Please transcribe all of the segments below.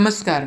नमस्कार.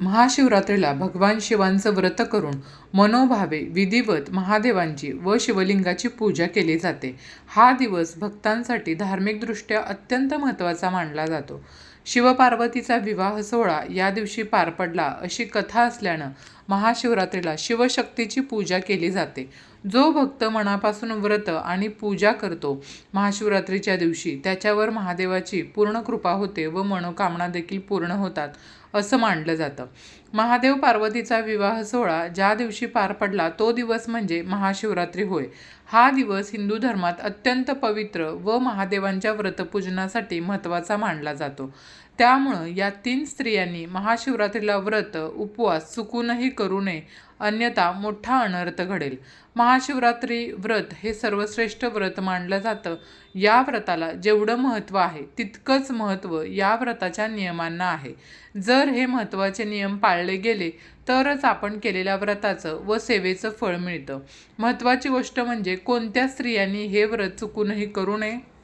महाशिवरात्रीला भगवान शिवांचं व्रत करून मनोभावे विधिवत महादेवांची व शिवलिंगाची पूजा केली जाते. हा दिवस भक्तांसाठी धार्मिकदृष्ट्या अत्यंत महत्त्वाचा मानला जातो. शिवपार्वतीचा विवाह सोहळा या दिवशी पार पडला अशी कथा असल्यानं महाशिवरात्रीला शिवशक्तीची पूजा केली जाते. जो भक्त मनापासून व्रत आणि पूजा करतो महाशिवरात्रीच्या दिवशी त्याच्यावर महादेवाची पूर्ण कृपा होते व मनोकामना देखील पूर्ण होतात. असं मानलं जातं. महादेव पार्वतीचा विवाह सोहळा ज्या दिवशी पार पडला तो दिवस म्हणजे महाशिवरात्री होय. हा दिवस हिंदू धर्मात अत्यंत पवित्र व महादेवांच्या व्रतपूजनासाठी महत्त्वाचा मानला जातो. त्यामुळं या तीन स्त्रियांनी महाशिवरात्रीला व्रत उपवास चुकूनही करू नये अन्यथा मोठा अनर्थ घडेल. महाशिवरात्री व्रत हे सर्वश्रेष्ठ व्रत मानलं जातं. या व्रताला जेवढं महत्त्व आहे तितकंच महत्त्व या व्रताच्या नियमांना आहे. जर हे महत्त्वाचे नियम पाळले गेले तरच आपण केलेल्या व्रताचं व सेवेचं फळ मिळतं. महत्त्वाची गोष्ट म्हणजे कोणत्या स्त्रियांनी हे व्रत चुकूनही करू नये?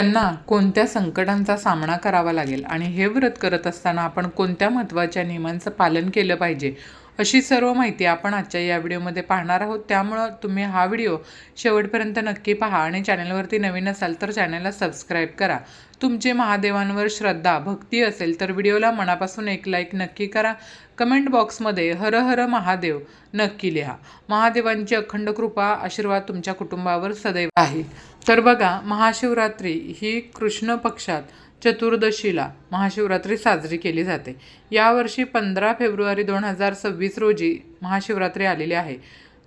त्यांना कोणत्या संकटांचा सामना करावा लागेल आणि हे व्रत करत असताना आपण कोणत्या महत्त्वाच्या नियमांचं पालन केलं पाहिजे अशी सर्व माहिती आपण आजच्या या व्हिडिओमध्ये पाहणार आहोत. त्यामुळं तुम्ही हा व्हिडिओ शेवटपर्यंत नक्की पहा आणि चॅनलवरती नवीन असाल तर चॅनलला सबस्क्राईब करा. तुमचे महादेवांवर श्रद्धा भक्ती असेल तर व्हिडिओला मनापासून एक लाईक नक्की करा. कमेंट बॉक्समध्ये हर हर महादेव नक्की लिहा. महादेवांची अखंड कृपा आशीर्वाद तुमच्या कुटुंबावर सदैव आहे. तर बघा महाशिवरात्री ही कृष्ण पक्षात चतुर्दशीला महाशिवरात्री साजरी केली जाते. यावर्षी पंधरा फेब्रुवारी दोन हजार सव्वीस रोजी महाशिवरात्री आलेली आहे.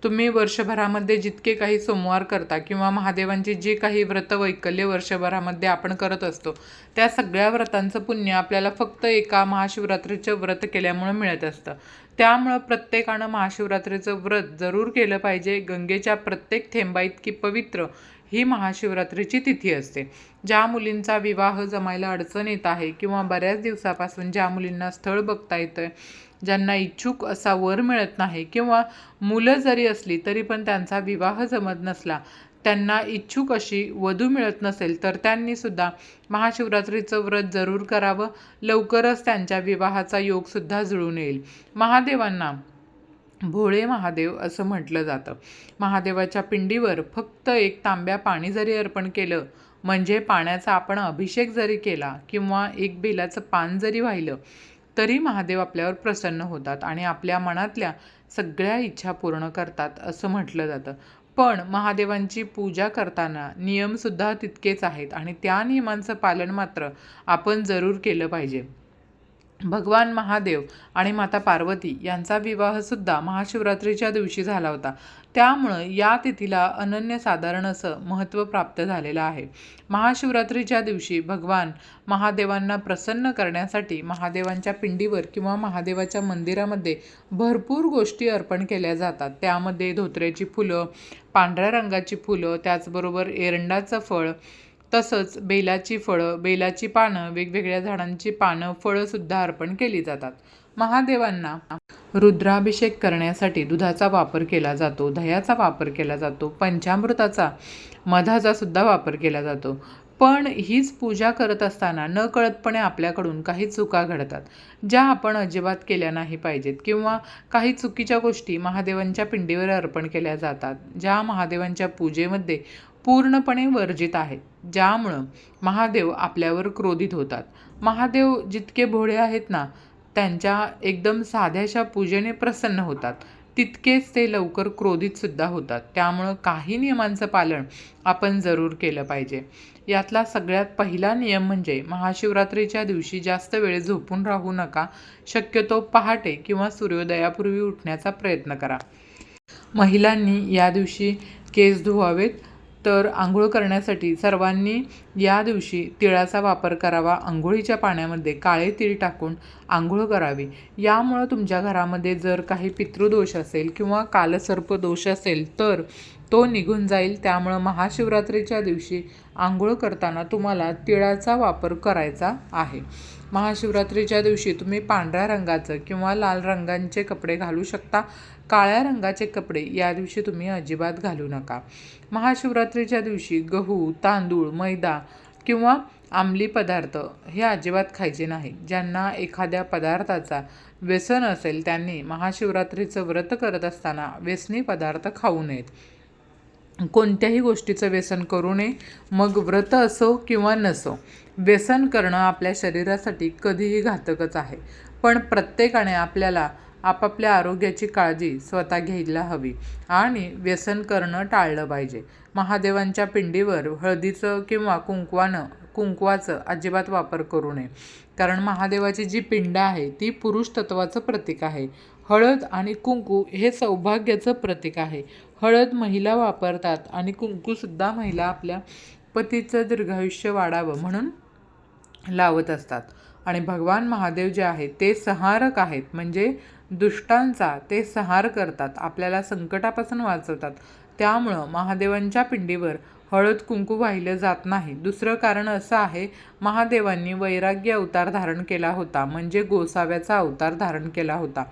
तुम्ही वर्षभरामध्ये जितके काही सोमवार करता किंवा महादेवांची जी काही व्रत वैकल्य वर्षभरामध्ये आपण करत असतो त्या सगळ्या व्रतांचं पुण्य आपल्याला फक्त एका महाशिवरात्रीचं व्रत केल्यामुळं मिळत असतं. त्यामुळं प्रत्येकानं महाशिवरात्रीचं व्रत जरूर केलं पाहिजे. गंगेच्या प्रत्येक थेंबा इतकी पवित्र ही महाशिवरात्रीची तिथी असते. ज्या मुलींचा विवाह जमायला अडचण येत आहे किंवा बऱ्याच दिवसापासून ज्या मुलींना स्थळ बघता येतं ज्यांना इच्छुक असा वर मिळत नाही किंवा मुलं जरी असली तरी पण त्यांचा विवाह जमत नसला त्यांना इच्छुक अशी वधू मिळत नसेल तर त्यांनीसुद्धा महाशिवरात्रीचं व्रत जरूर करावं. लवकरच त्यांच्या विवाहाचा योगसुद्धा जुळून येईल. महादेवांना भोळे महादेव असं म्हटलं जातं. महादेवाच्या पिंडीवर फक्त एक तांब्या पाणी जरी अर्पण केलं म्हणजे पाण्याचा आपण अभिषेक जरी केला किंवा एक बेलाचं पान जरी वाहिलं तरी महादेव आपल्यावर प्रसन्न होतात आणि आपल्या मनातल्या सगळ्या इच्छा पूर्ण करतात असं म्हटलं जातं. पण महादेवांची पूजा करताना नियमसुद्धा तितकेच आहेत आणि त्या नियमांचं पालन मात्र आपण जरूर केलं पाहिजे. भगवान महादेव आणि माता पार्वती यांचा विवाहसुद्धा महाशिवरात्रीच्या दिवशी झाला होता. त्यामुळं या तिथीला अनन्यसाधारण असं महत्त्व प्राप्त झालेलं आहे. महाशिवरात्रीच्या दिवशी भगवान महादेवांना प्रसन्न करण्यासाठी महादेवांच्या पिंडीवर किंवा महादेवाच्या मंदिरामध्ये भरपूर गोष्टी अर्पण केल्या जातात. त्यामध्ये धोत्र्याची फुलं पांढऱ्या रंगाची फुलं त्याचबरोबर एरंडाचं फळ तसंच बेलाची फळं बेलाची पानं वेगवेगळ्या झाडांची पानं फळंसुद्धा अर्पण केली जातात. महादेवांना रुद्राभिषेक करण्यासाठी दुधाचा वापर केला जातो दह्याचा वापर केला जातो पंचामृताचा मधाचा सुद्धा वापर केला जातो. पण हीच पूजा करत असताना न कळतपणे आपल्याकडून काही चुका घडतात ज्या आपण अजिबात केल्या नाही पाहिजेत किंवा काही चुकीच्या गोष्टी महादेवांच्या पिंडीवर अर्पण केल्या जातात ज्या महादेवांच्या पूजेमध्ये पूर्णपणे वर्जित आहेत ज्यामुळं महादेव आपल्यावर क्रोधित होतात. महादेव जितके भोळे आहेत ना त्यांच्या एकदम साध्याशा पूजेने प्रसन्न होतात. तितकेच ते लवकर क्रोधितसुद्धा होतात. त्यामुळं काही नियमांचं पालन आपण जरूर केलं पाहिजे. यातला सगळ्यात पहिला नियम म्हणजे महाशिवरात्रीच्या दिवशी जास्त वेळ झोपून राहू नका शक्यतो पहाटे किंवा सूर्योदयापूर्वी उठण्याचा प्रयत्न करा. महिलांनी या दिवशी केस धुवावेत तर आंघोळ करण्यासाठी सर्वांनी या दिवशी तिळाचा वापर करावा. आंघोळीच्या पाण्यामध्ये काळे तीळ टाकून आंघोळ करावी. यामुळं तुमच्या घरामध्ये जर काही पितृदोष असेल किंवा कालसर्प दोष असेल तर तो निघून जाईल. त्यामुळं महाशिवरात्रीच्या दिवशी आंघोळ करताना तुम्हाला तिळाचा वापर करायचा आहे. महाशिवरात्रीच्या दिवशी तुम्ही पांढऱ्या रंगाचं किंवा लाल रंगांचे कपडे घालू शकता. काळ्या रंगाचे कपडे या दिवशी तुम्ही अजिबात घालू नका. महाशिवरात्रीच्या दिवशी गहू तांदूळ मैदा किंवा आंबली पदार्थ हे अजिबात खायचे नाही. ज्यांना एखाद्या पदार्थाचा व्यसन असेल त्यांनी महाशिवरात्रीचं व्रत करत असताना व्यसनी पदार्थ खाऊ नयेत. कोणत्याही गोष्टीचं व्यसन करू नये. मग व्रत असो किंवा नसो व्यसन करणं आपल्या शरीरासाठी कधीही घातकच आहे. पण प्रत्येकाने आपल्याला आपापल्या आरोग्याची काळजी स्वतः घ्यायला हवी आणि व्यसन करणं टाळलं पाहिजे. महादेवांच्या पिंडीवर हळदीचं किंवा कुंकवानं कुंकवाचं अजिबात वापर करू नये. कारण महादेवाची जी पिंड आहे ती पुरुष तत्वाचं प्रतीक आहे. हळद आणि कुंकू हे सौभाग्याचं प्रतीक आहे. हळद महिला वापरतात आणि कुंकूसुद्धा महिला आपल्या पतीचं दीर्घायुष्य वाढावं म्हणून लावत असतात. आणि भगवान महादेव जे आहेत ते संहारक आहेत. म्हणजे दुष्टांचा ते संहार करतात. आपल्याला संकटापासून वाचवतात. त्यामुळं महादेवांच्या पिंडीवर हळद कुंकू वाहिलं जात नाही. दुसरं कारण असं आहे महादेवांनी वैराग्य अवतार धारण केला होता म्हणजे गोसाव्याचा अवतार धारण केला होता.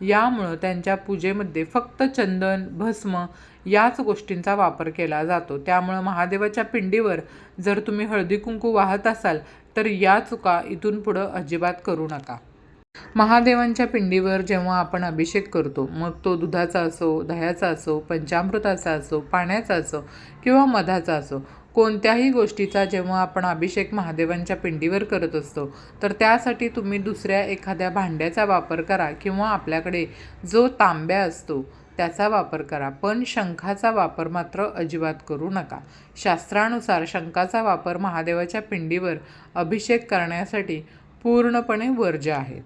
यामुळं त्यांच्या पूजेमध्ये फक्त चंदन भस्म याच गोष्टींचा वापर केला जातो. त्यामुळं महादेवाच्या पिंडीवर जर तुम्ही हळदी कुंकू वाहत असाल तर या चुका इथून पुढं अजिबात करू नका. महादेवांच्या पिंडीवर जेव्हा आपण अभिषेक करतो मग तो दुधाचा असो दह्याचा असो पंचामृताचा असो पाण्याचा असो किंवा मधाचा असो कोणत्याही गोष्टीचा जेव्हा आपण अभिषेक महादेवांच्या पिंडीवर करत असतो तर त्यासाठी तुम्ही दुसऱ्या एखाद्या भांड्याचा वापर करा किंवा आपल्याकडे जो तांब्या असतो त्याचा वापर करा. पण शंखाचा वापर मात्र अजिबात करू नका. शास्त्रानुसार शंखाचा वापर महादेवाच्या पिंडीवर अभिषेक करण्यासाठी पूर्णपणे वर्ज्य आहेत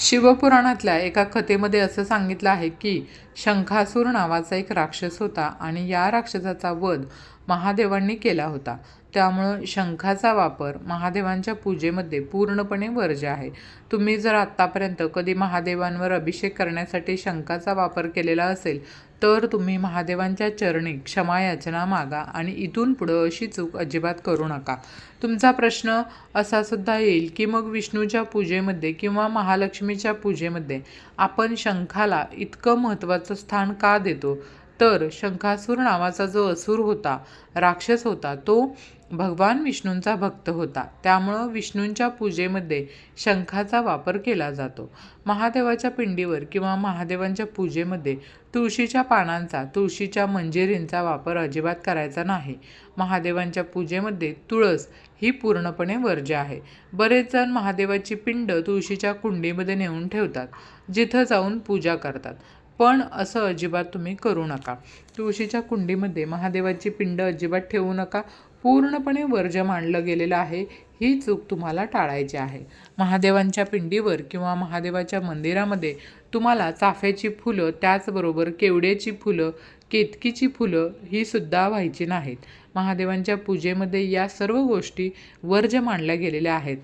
शिवपुराणातल्या एका कथेमध्ये असं सांगितलं आहे की शंखासूर नावाचा एक राक्षस होता आणि या राक्षसाचा वध महादेवांनी केला होता. त्यामुळं शंखाचा वापर महादेवांच्या पूजेमध्ये पूर्णपणे वर्ज्य आहे. तुम्ही जर आत्तापर्यंत कधी महादेवांवर अभिषेक करण्यासाठी शंखाचा वापर केलेला असेल तर तुम्ही महादेवांच्या चरणी क्षमायाचना मागा आणि इथून पुढं अशी चूक अजिबात करू नका. तुमचा प्रश्न असा सुद्धा येईल की मग विष्णूच्या पूजेमध्ये किंवा महालक्ष्मीच्या पूजेमध्ये आपण शंखाला इतकं महत्त्वाचं स्थान का देतो? तर शंखासूर नावाचा जो असुर होता राक्षस होता तो भगवान विष्णूंचा भक्त होता. त्यामुळं विष्णूंच्या पूजेमध्ये शंखाचा वापर केला जातो. महादेवाच्या पिंडीवर किंवा महादेवांच्या पूजेमध्ये तुळशीच्या पानांचा तुळशीच्या मंजिरींचा वापर अजिबात करायचा नाही. महादेवांच्या पूजेमध्ये तुळस ही पूर्णपणे वर्ज्य आहे. बरेच जण महादेवाची पिंड तुळशीच्या कुंडीमध्ये नेऊन ठेवतात जिथं जाऊन पूजा करतात. पण असं अजिबात तुम्ही करू नका. तुळशीच्या कुंडीमध्ये महादेवाची पिंड अजिबात ठेवू नका. पूर्णपणे वर्ज्य मांडलं गेलेलं आहे. ही चूक तुम्हाला टाळायची आहे. महादेवांच्या पिंडीवर किंवा महादेवाच्या मंदिरामध्ये तुम्हाला चाफ्याची फुलं त्याचबरोबर केवड्याची फुलं केतकीची फुलं ही सुद्धा व्हायची नाहीत. महादेवांच्या पूजेमध्ये या सर्व गोष्टी वर्ज्य मांडल्या गेलेल्या आहेत.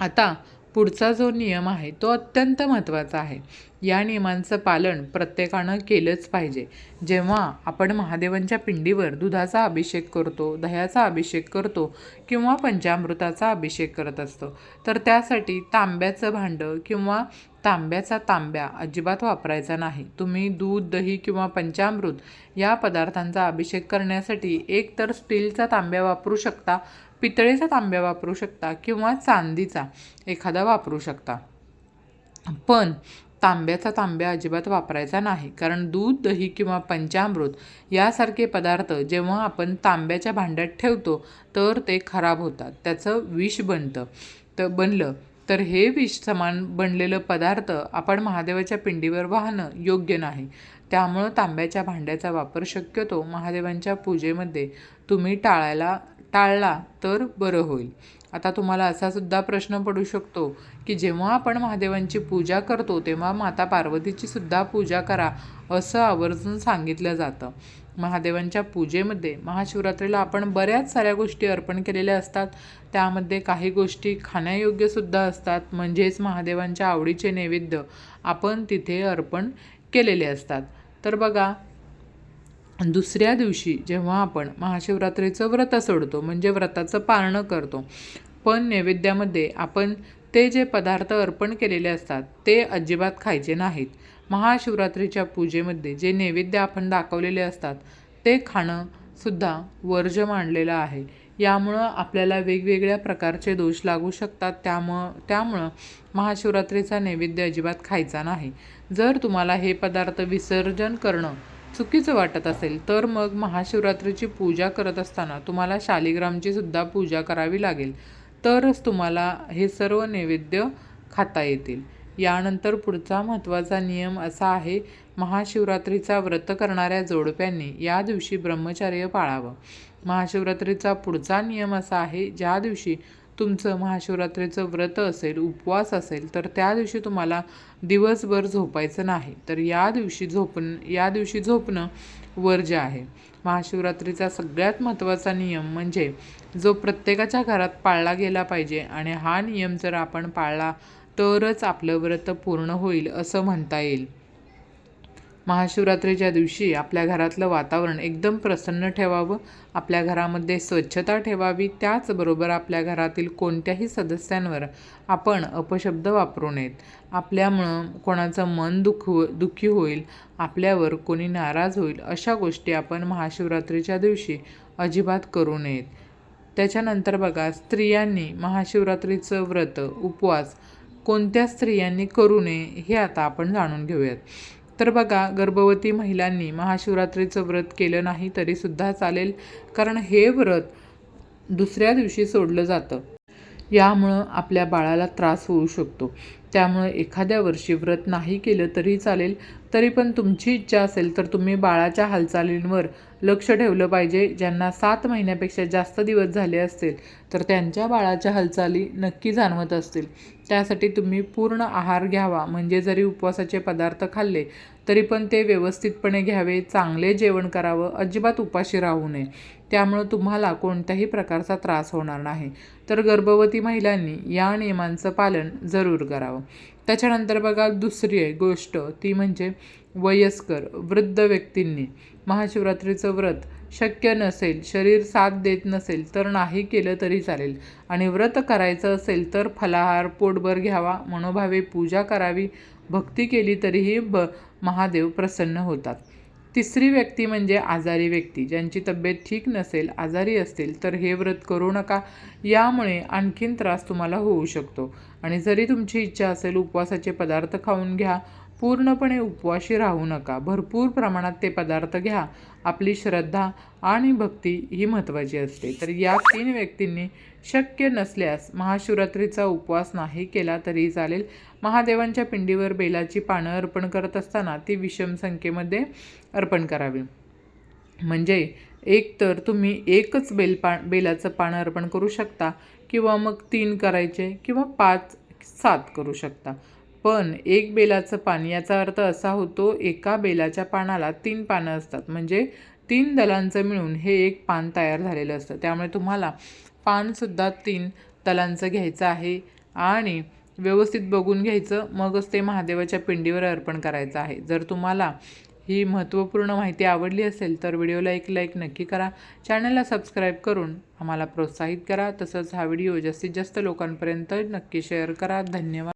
आता पुढचा जो नियम आहे तो अत्यंत महत्त्वाचा आहे. या नियमांचं पालन प्रत्येकानं केलंच पाहिजे. जेव्हा आपण महादेवांच्या पिंडीवर दुधाचा अभिषेक करतो दह्याचा अभिषेक करतो किंवा पंचामृताचा अभिषेक करत असतो तर त्यासाठी तांब्याचं भांडं किंवा तांब्याचा तांब्या अजिबात वापरायचा नाही. तुम्ही दूध दही किंवा पंचामृत या पदार्थांचा अभिषेक करण्यासाठी एक तर स्टीलचा तांब्या वापरू शकता पितळेचा तांब्या वापरू शकता किंवा चांदीचा एखादा वापरू शकता. पण तांब्याचा तांब्या अजिबात वापरायचा नाही कारण दूध दही किंवा पंचामृत यासारखे पदार्थ जेव्हा आपण तांब्याच्या भांड्यात ठेवतो तर ते खराब होतात. त्याचं विष बनतं. तर बनलं तर हे विष समान बनलेलं पदार्थ आपण महादेवाच्या पिंडीवर वाहणं योग्य नाही. त्यामुळं तांब्याच्या भांड्याचा वापर शक्यतो महादेवांच्या पूजेमध्ये तुम्ही टाळायला टाळला तर बरं होईल. आता तुम्हाला असा सुद्धा प्रश्न पडू शकतो की जेव्हा आपण महादेवांची पूजा करतो तेव्हा माता पार्वतीची सुद्धा पूजा करा असं आवर्जून सांगितलं जातं. महादेवांच्या पूजेमध्ये महाशिवरात्रीला आपण बऱ्याच साऱ्या गोष्टी अर्पण केलेल्या असतात. त्यामध्ये काही गोष्टी खाण्यायोग्यसुद्धा असतात म्हणजेच महादेवांच्या आवडीचे नैवेद्य आपण तिथे अर्पण केलेले असतात. तर बघा दुसऱ्या दिवशी जेव्हा आपण महाशिवरात्रीचं व्रत सोडतो म्हणजे व्रताचं पारणं करतो पण नैवेद्यामध्ये आपण ते जे पदार्थ अर्पण केलेले असतात ते अजिबात खायचे नाहीत. महाशिवरात्रीच्या पूजेमध्ये जे नैवेद्य आपण दाखवलेले असतात ते खाणं सुद्धा वर्ज मांडलेलं आहे. यामुळं आपल्याला वेगवेगळ्या प्रकारचे दोष लागू शकतात त्यामुळं त्यामुळं महाशिवरात्रीचा नैवेद्य अजिबात खायचा नाही. जर तुम्हाला हे पदार्थ विसर्जन करणं चुकीचं वाटत असेल तर मग महाशिवरात्रीची पूजा करत असताना तुम्हाला शालिग्रामची सुद्धा पूजा करावी लागेल. तरच तुम्हाला हे सर्व नैवेद्य खाता येतील. यानंतर पुढचा महत्त्वाचा नियम असा आहे महाशिवरात्रीचा व्रत करणाऱ्या जोडप्यांनी या दिवशी ब्रह्मचर्य पाळावं. महाशिवरात्रीचा पुढचा नियम असा आहे ज्या दिवशी तुमचं महाशिवरात्रीचं व्रत असेल उपवास असेल तर त्या दिवशी तुम्हाला दिवसभर झोपायचं नाही. तर या दिवशी झोपण या दिवशी झोपणं वर्ज्य आहे. महाशिवरात्रीचा सगळ्यात महत्त्वाचा नियम म्हणजे जो प्रत्येकाच्या घरात पाळला गेला पाहिजे आणि हा नियम जर आपण पाळला तरच आपलं व्रत पूर्ण होईल असं म्हणता येईल. महाशिवरात्रीच्या दिवशी आपल्या घरातलं वातावरण एकदम प्रसन्न ठेवावं आपल्या घरामध्ये स्वच्छता ठेवावी त्याचबरोबर आपल्या घरातील कोणत्याही सदस्यांवर आपण अपशब्द वापरू नयेत. आपल्यामुळं कोणाचं मन दुख दुःखी होईल आपल्यावर कोणी नाराज होईल अशा गोष्टी आपण महाशिवरात्रीच्या दिवशी अजिबात करू नयेत. त्याच्यानंतर बघा स्त्रियांनी महाशिवरात्रीचं व्रत उपवास कोणत्या स्त्रियांनी करू नये हे आता आपण जाणून घेऊयात. तर बघा गर्भवती महिलांनी महाशिवरात्रीचं व्रत केलं नाही तरीसुद्धा चालेल कारण हे व्रत दुसऱ्या दिवशी सोडलं जातं. यामुळं आपल्या बाळाला त्रास होऊ शकतो. त्यामुळं एखाद्या वर्षी व्रत नाही केलं तरी चालेल तरी पण तुमची इच्छा असेल तर तुम्ही बाळाच्या हालचालींवर लक्ष ठेवलं पाहिजे. ज्यांना सात महिन्यापेक्षा जास्त दिवस झाले असतील तर त्यांच्या बाळाच्या हालचाली नक्की जाणवत असतील. त्यासाठी तुम्ही पूर्ण आहार घ्यावा म्हणजे जरी उपवासाचे पदार्थ खाल्ले तरी पण ते व्यवस्थितपणे घ्यावे चांगले जेवण करावं अजिबात उपाशी राहू नये. त्यामुळं तुम्हाला कोणत्याही प्रकारचा त्रास होणार नाही. तर गर्भवती महिलांनी या नियमांचं पालन जरूर करावं. त्याच्यानंतर बघा दुसरी आहे गोष्ट ती म्हणजे वयस्कर वृद्ध व्यक्तींनी महाशिवरात्रीचं व्रत शक्य नसेल शरीर साथ देत नसेल तर नाही केलं तरी चालेल. आणि व्रत करायचं असेल तर फलाहार पोटभर घ्यावा मनोभावे पूजा करावी भक्ती केली तरीही ब महादेव प्रसन्न होतात. तिसरी व्यक्ती म्हणजे आजारी व्यक्ती. ज्यांची तब्येत ठीक नसेल आजारी असतील तर हे व्रत करू नका. यामुळे आणखीन त्रास तुम्हाला होऊ शकतो. आणि जरी तुमची इच्छा असेल उपवासाचे पदार्थ खाऊन घ्या पूर्णपणे उपवाशी राहू नका. भरपूर प्रमाणात ते पदार्थ घ्या. आपली श्रद्धा आणि भक्ती ही महत्त्वाची असते. तर या तीन व्यक्तींनी शक्य नसल्यास महाशिवरात्रीचा उपवास नाही केला तरी चालेल. महादेवांच्या पिंडीवर बेलाची पानं अर्पण करत असताना ती विषम संख्येमध्ये अर्पण करावी. म्हणजे एक तर तुम्ही एकच बेल पा बेलाचं पानं अर्पण करू शकता किंवा मग तीन करायचे किंवा पाच सात करू शकता. पण एक बेलाचं पान याचा अर्थ असा होतो एका बेलाच्या पानाला तीन पानं असतात. म्हणजे तीन दलांचं मिळून हे एक पान तयार झालेलं असतं. त्यामुळे तुम्हाला पानसुद्धा तीन दलांचं घ्यायचं आहे आणि व्यवस्थित बघून घ्यायचं. मगच ते महादेवाच्या पिंडीवर अर्पण करायचं आहे. जर तुम्हाला ही महत्त्वपूर्ण माहिती आवडली असेल तर व्हिडिओला एक लाईक नक्की करा. चॅनलला सबस्क्राईब करून आम्हाला प्रोत्साहित करा. तसंच हा व्हिडिओ जास्तीत जास्त लोकांपर्यंत नक्की शेअर करा. धन्यवाद.